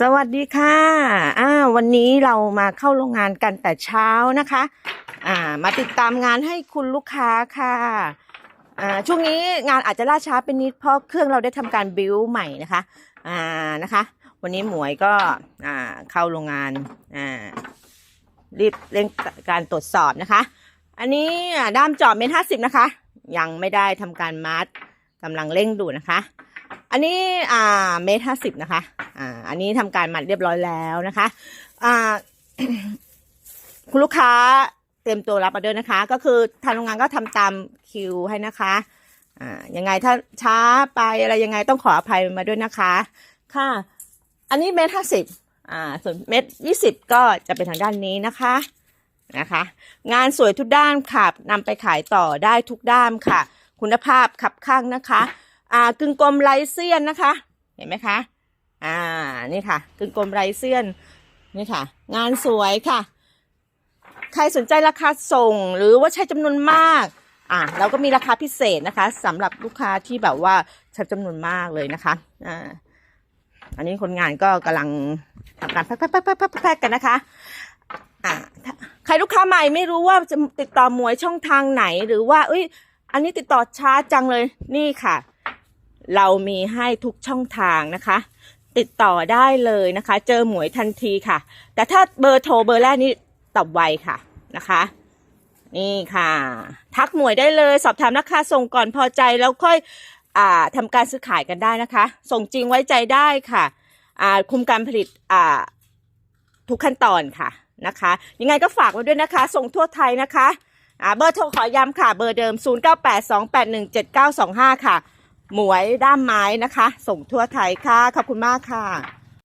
สวัสดีค่ะอ่าวันนี้เรามาเข้าโรงงานกันแต่เช้านะคะ อ่า มาติดตามงานให้คุณลูกค้าค่ะ อ่า ช่วงนี้งานอาจจะล่าช้าเป็นนิดเพราะเครื่องเราได้ทำการบิวใหม่นะคะ อ่า นะคะ วันนี้หมวยก็ อ่า เข้าโรงงาน อ่า รีบเร่งการตรวจสอบนะคะ อันนี้อ่าด้ามจอบเมตรห้าสิบนะคะ ยังไม่ได้ทำการมัดกำลังเร่งดูนะคะ อันนี้อ่าเมตรห้าสิบนะคะ อ่า อันนี้ทำการมัดเรียบร้อยแล้วนะคะ อ่า คุณลูกค้าเตรียมตัวรับออเดอร์นะคะ ก็คือทางโรงงานก็ทำตามคิวให้นะคะ อ่า ยังไงถ้าช้าไปอะไรยังไงต้องขออภัยมาด้วยนะคะ ค่ะ อันนี้เมตรห้าสิบอ่า ส่วนเมตรยี่สิบก็จะเป็นทางด้านนี้นะคะ นะคะ งานสวยทุกด้านค่ะนำไปขายต่อได้ทุกด้ามค่ะ คุณภาพขับข้างนะคะ อ่ากึ่งกลมไรเซียนนะคะ เห็นไหมคะ อ่านี่ค่ะ กึ่งกลมไรเซียนนี่ค่ะ งานสวยค่ะ ใครสนใจราคาส่งหรือว่าใช้จำนวนมาก อ่าเราก็มีราคาพิเศษนะคะสำหรับลูกค้าที่แบบว่าใช้จำนวนมากเลยนะคะอ่าอันนี้คนงานก็กำลังทำการแพ็คแพ็คแพ็คแพ็คแพ็คแพ็คกันนะคะอ่าใครลูกค้าใหม่ไม่รู้ว่าจะติดต่อหมวยช่องทางไหนหรือว่า เอ้ย อันนี้ติดต่อช้าจังเลยนี่ค่ะ เรามีให้ทุกช่องทางนะคะ ติดต่อได้เลยนะคะ เจอหมวยทันทีค่ะ แต่ถ้าเบอร์โทรเบอร์แรกนี่ตอบไวค่ะนะคะ นี่ค่ะ ทักหมวยได้เลยสอบถามราคาส่งก่อนพอใจแล้วค่อยอ่าทำการซื้อขายกันได้นะคะ ส่งจริงไว้ใจได้ค่ะอ่าคุมการผลิตอ่าทุกขั้นตอนค่ะนะคะ ยังไงก็ฝากไว้ด้วยนะคะ ส่งทั่วไทยนะคะอ่าเบอร์โทรขอย้ำค่ะ เบอร์เดิม 0982817925 ค่ะ หมวยด้ามไม้นะคะ ส่งทั่วไทยค่ะ ขอบคุณมากค่ะ